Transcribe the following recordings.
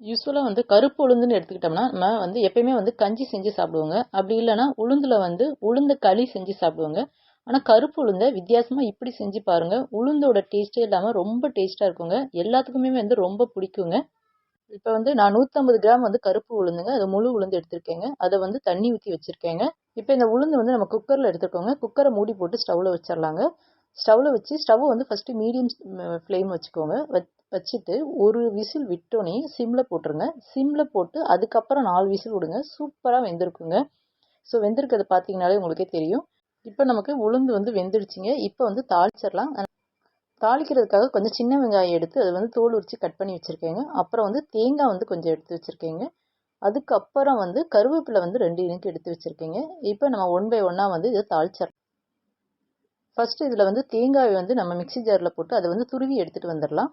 யூஸ்வலாக வந்து கருப்பு உளுந்துன்னு எடுத்துக்கிட்டோம்னா நம்ம வந்து எப்பயுமே வந்து கஞ்சி செஞ்சு சாப்பிடுவோங்க. அப்படி இல்லைன்னா உளுந்தில் வந்து உளுந்து களி செஞ்சு சாப்பிடுவோங்க. ஆனால் கருப்பு உளுந்தை வித்தியாசமாக இப்படி செஞ்சு பாருங்கள் உளுந்தோட டேஸ்ட்டே இல்லாமல் ரொம்ப டேஸ்ட்டாக இருக்குங்க. எல்லாத்துக்குமே வந்து ரொம்ப பிடிக்குங்க. இப்போ வந்து நான் நூற்றம்பது கிராம் வந்து கருப்பு உளுந்துங்க. அது முழு உளுந்து எடுத்திருக்கேங்க. அதை வந்து தண்ணி ஊற்றி வச்சுருக்கேங்க. இப்போ இந்த உளுந்து வந்து நம்ம குக்கரில் எடுத்துக்கோங்க. குக்கரை மூடி போட்டு ஸ்டவ்வில் வச்சிடலாங்க ஸ்டவ்வில் வச்சு ஸ்டவ் வந்து ஃபஸ்ட்டு மீடியம் ஃப்ளேம் வச்சுக்கோங்க. வச்சுட்டு ஒரு விசில் விட்டோன்னே சிம்மில் போட்டுருங்க. சிம்மில் போட்டு அதுக்கப்புறம் நாலு விசில் விடுங்க. சூப்பராக வெந்திருக்குங்க. ஸோ வெந்திருக்கிறது பார்த்தீங்கனாலே உங்களுக்கே தெரியும். இப்போ நமக்கு உளுந்து வந்து வெந்துடுச்சிங்க. இப்போ வந்து தாளிச்சிடலாம். தாளிக்கிறதுக்காக கொஞ்சம் சின்ன வெங்காயம் எடுத்து அதை வந்து தோல் உரித்து கட் பண்ணி வச்சுருக்கேங்க. அப்புறம் வந்து தேங்காய் வந்து கொஞ்சம் எடுத்து வச்சுருக்கேங்க. அதுக்கப்புறம் வந்து கருவேப்பிலை வந்து ரெண்டு இனுக்கு எடுத்து வச்சுருக்கேங்க. இப்போ நம்ம ஒன் பை ஒன்னாக வந்து இதை தாளிச்சிடலாம். ஃபஸ்ட்டு இதில் வந்து தேங்காய் வந்து நம்ம மிக்சி ஜாரில் போட்டு அதை வந்து துருவி எடுத்துகிட்டு வந்துடலாம்.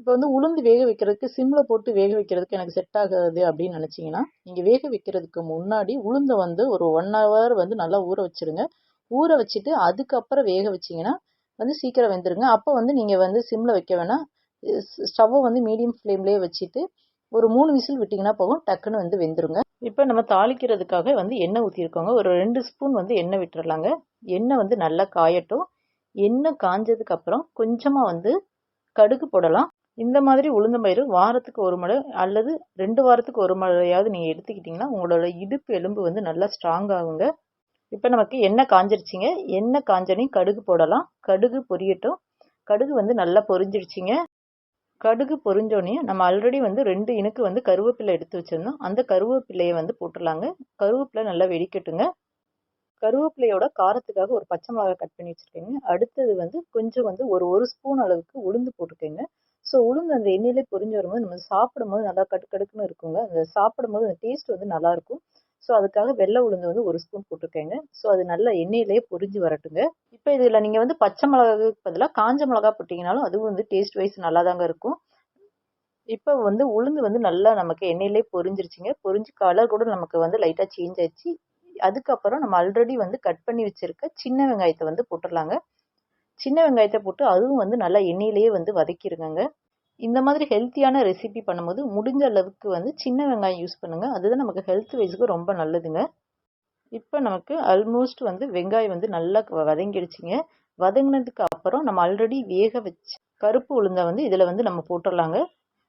இப்போ வந்து உளுந்து வேக வைக்கிறதுக்கு சிம்மில் போட்டு வேக வைக்கிறதுக்கு எனக்கு செட் ஆகாது அப்படின்னு நினச்சிங்கன்னா நீங்கள் வேக வைக்கிறதுக்கு முன்னாடி உளுந்தை வந்து ஒரு ஒன் ஹவர் வந்து நல்லா ஊற வச்சுருங்க. ஊற வச்சுட்டு அதுக்கப்புறம் வேக வச்சிங்கன்னா வந்து சீக்கிரம் வெந்துருங்க. அப்போ வந்து நீங்கள் வந்து சிம்மில் வைக்க வேணாம். ஸ்டவ்வை வந்து மீடியம் ஃப்ளேம்லேயே வச்சுட்டு ஒரு மூணு விசில் விட்டிங்கன்னா போகும் டக்குன்னு வந்து வெந்துருங்க. இப்போ நம்ம தாளிக்கிறதுக்காக வந்து எண்ணெய் ஊற்றிருக்கோங்க ஒரு ரெண்டு ஸ்பூன் வந்து எண்ணெய் விட்டுறலாங்க. எண்ணெய் வந்து நல்லா காயட்டும். எண்ணெய் காஞ்சதுக்கப்புறம் கொஞ்சமாக வந்து கடுகு போடலாம். இந்த மாதிரி உளுந்தம்பயிறு வாரத்துக்கு ஒரு முறை அல்லது ரெண்டு வாரத்துக்கு ஒரு முறையாவது நீங்கள் எடுத்துக்கிட்டிங்கன்னா உங்களோட இடுப்பு எலும்பு வந்து நல்லா ஸ்ட்ராங் ஆகுங்க. இப்போ நமக்கு எண்ணெய் காஞ்சிருச்சிங்க. எண்ணெய் காஞ்சனையும் கடுகு போடலாம். கடுகு பொரியட்டும். கடுகு வந்து நல்லா பொரிஞ்சிருச்சிங்க. கடுகு பொரிஞ்சோடனே நம்ம ஆல்ரெடி வந்து ரெண்டு இனுக்கு வந்து கருவேப்பிலை எடுத்து வச்சுருந்தோம். அந்த கருவேப்பிலையை வந்து போட்டுடலாங்க. கருவேப்பிலை நல்லா வெடிக்கட்டுங்க. கருவேப்பிலையோட காரத்துக்காக ஒரு பச்சை மிளகாய் கட் பண்ணி வச்சுருக்கேங்க. அடுத்தது வந்து கொஞ்சம் வந்து ஒரு ஒரு ஸ்பூன் அளவுக்கு உளுந்து போட்டுக்கோங்க. ஸோ உளுந்து அந்த எண்ணெயிலே பொரிஞ்சு வரும்போது நம்ம சாப்பிடும்போது நல்லா கடுக்கடுக்குன்னு இருக்குங்க. அந்த சாப்பிடும்போது அந்த டேஸ்ட் வந்து நல்லாயிருக்கும் ஸோ அதுக்காக வெள்ளை உளுந்து வந்து ஒரு ஸ்பூன் போட்டிருக்கேங்க. ஸோ அது நல்லா எண்ணெயிலேயே பொரிஞ்சு வரட்டுங்க. இப்போ இதில் நீங்கள் வந்து பச்சை மிளகாக்கு பதிலாக காஞ்ச மிளகா போட்டிங்கனாலும் அதுவும் வந்து டேஸ்ட் வைஸ் நல்லா தாங்க இருக்கும். இப்போ வந்து உளுந்து வந்து நல்லா நமக்கு எண்ணெயிலே பொரிஞ்சிருச்சுங்க. பொரிஞ்சு கலர் கூட நமக்கு வந்து லைட்டாக சேஞ்ச் ஆயிடுச்சு. அதுக்கப்புறம் நம்ம ஆல்ரெடி வந்து கட் பண்ணி வச்சுருக்க சின்ன வெங்காயத்தை வந்து போட்டுடலாங்க. சின்ன வெங்காயத்தை போட்டு அதுவும் வந்து நல்லா எண்ணெயிலேயே வந்து வதக்கிடுங்க இந்த மாதிரி ஹெல்த்தியான ரெசிபி பண்ணும்போது முடிஞ்ச அளவுக்கு வந்து சின்ன வெங்காயம் யூஸ் பண்ணுங்கள் அதுதான் நமக்கு ஹெல்த் வைஸுக்கு ரொம்ப நல்லதுங்க. இப்போ நமக்கு ஆல்மோஸ்ட் வந்து வெங்காயம் வந்து நல்லா வதங்கிடுச்சிங்க. வதங்கினதுக்கு அப்புறம் நம்ம ஆல்ரெடி வேக வச்சு கருப்பு உளுந்தை வந்து இதில் வந்து நம்ம போட்டுடலாங்க.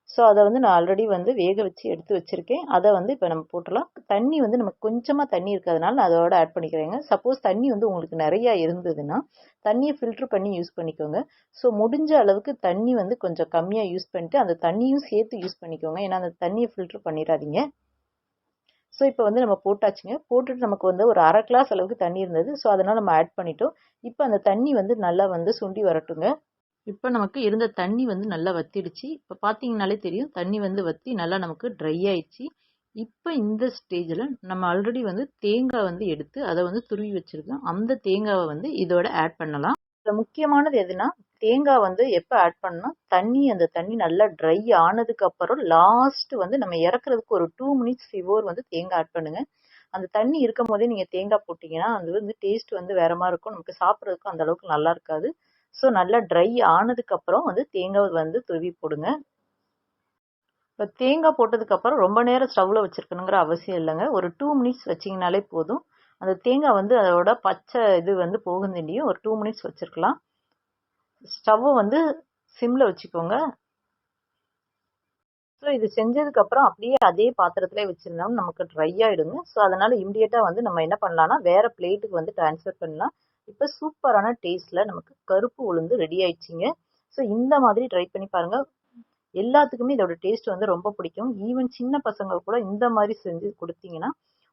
ஸோ அதை வந்து நான் ஆல்ரெடி வந்து வேக வச்சு எடுத்து வச்சுருக்கேன். அதை வந்து இப்போ நம்ம போட்டுடலாம். தண்ணி வந்து நமக்கு கொஞ்சமாக தண்ணி இருக்கிறதுனால நான் அதோட ஆட் பண்ணிக்கிறேங்க. சப்போஸ் தண்ணி வந்து உங்களுக்கு நிறையா இருந்ததுன்னா தண்ணியை ஃபில்ட்ரு பண்ணி யூஸ் பண்ணிக்கோங்க. ஸோ முடிஞ்ச அளவுக்கு தண்ணி வந்து கொஞ்சம் கம்மியாக யூஸ் பண்ணிட்டு அந்த தண்ணியும் சேர்த்து யூஸ் பண்ணிக்கோங்க. ஏன்னா அந்த தண்ணியை ஃபில்ட்ரு பண்ணிடாதீங்க. ஸோ இப்போ வந்து நம்ம போட்டாச்சுங்க. போட்டுட்டு நமக்கு வந்து ஒரு அரை கிளாஸ் அளவுக்கு தண்ணி இருந்தது. ஸோ அதனால் நம்ம ஆட் பண்ணிட்டோம். இப்போ அந்த தண்ணி வந்து நல்லா வந்து சுண்டி வரட்டுங்க. இப்போ நமக்கு இருந்த தண்ணி வந்து நல்லா வத்திடுச்சு. இப்போ பார்த்தீங்கனாலே தெரியும் தண்ணி வந்து வற்றி நல்லா நமக்கு ட்ரை ஆயிடுச்சு. இப்போ இந்த ஸ்டேஜில் நம்ம ஆல்ரெடி வந்து தேங்காய் வந்து எடுத்து அதை வந்து துருவி வச்சுருக்கோம். அந்த தேங்காவை வந்து இதோட ஆட் பண்ணலாம். இதில் முக்கியமானது எதுனா தேங்காய் வந்து எப்போ ஆட் பண்ணால் தண்ணி அந்த தண்ணி நல்லா ட்ரை ஆனதுக்கு அப்புறம் லாஸ்ட்டு வந்து நம்ம இறக்குறதுக்கு ஒரு டூ மினிட்ஸ் பிஃபோர் வந்து தேங்காய் ஆட் பண்ணுங்கள் அந்த தண்ணி இருக்கும் போதே நீங்கள் தேங்காய் போட்டிங்கன்னா அது வந்து டேஸ்ட் வந்து வேற மாதிரி இருக்கும். நமக்கு சாப்பிட்றதுக்கும் அந்த அளவுக்கு நல்லா இருக்காது. ஸோ நல்லா ட்ரை ஆனதுக்கப்புறம் வந்து தேங்காய் வந்து துருவி போடுங்க. இப்போ தேங்காய் போட்டதுக்கப்புறம் ரொம்ப நேரம் ஸ்டவ்வில் வச்சுருக்கணுங்கிற அவசியம் இல்லைங்க. ஒரு டூ மினிட்ஸ் வச்சிங்கனாலே போதும். அந்த தேங்காய் வந்து அதோட பச்சை இது வந்து போகுந்திண்டியும் ஒரு டூ மினிட்ஸ் வச்சுருக்கலாம். ஸ்டவ்வை வந்து சிம்மில் வச்சுக்கோங்க. ஸோ இது செஞ்சதுக்கப்புறம் அப்படியே அதே பாத்திரத்திலே வச்சுருந்தாலும் நமக்கு ட்ரை ஆகிடுங்க ஸோ அதனால் இம்மிடியேட்டாக வந்து நம்ம என்ன பண்ணலாம்னா வேறு பிளேட்டுக்கு வந்து ட்ரான்ஸ்ஃபர் பண்ணலாம். இப்போ சூப்பரான டேஸ்ட்டில் நமக்கு கருப்பு உளுந்து ரெடி ஆயிடுச்சிங்க. ஸோ இந்த மாதிரி ட்ரை பண்ணி பாருங்கள் எல்லாத்துக்குமே இதோட டேஸ்ட் வந்து ரொம்ப பிடிக்கும். ஈவன் சின்ன பசங்க கூட இந்த மாதிரி செஞ்சு கொடுத்தீங்கன்னா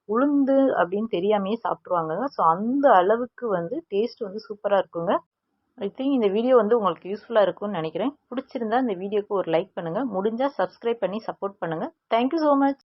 உளுந்து அப்படின்னு தெரியாமையே சாப்பிட்ருவாங்க ஸோ அந்த அளவுக்கு வந்து டேஸ்ட் வந்து சூப்பராக இருக்குங்க. ஐ திங்க் இந்த வீடியோ வந்து உங்களுக்கு யூஸ்ஃபுல்லாக இருக்கும்னு நினைக்கிறேன். பிடிச்சிருந்தா இந்த வீடியோக்கு ஒரு லைக் பண்ணுங்கள் முடிஞ்சால் சப்ஸ்கிரைப் பண்ணி சப்போர்ட் பண்ணுங்கள் தேங்க்யூ ஸோ மச்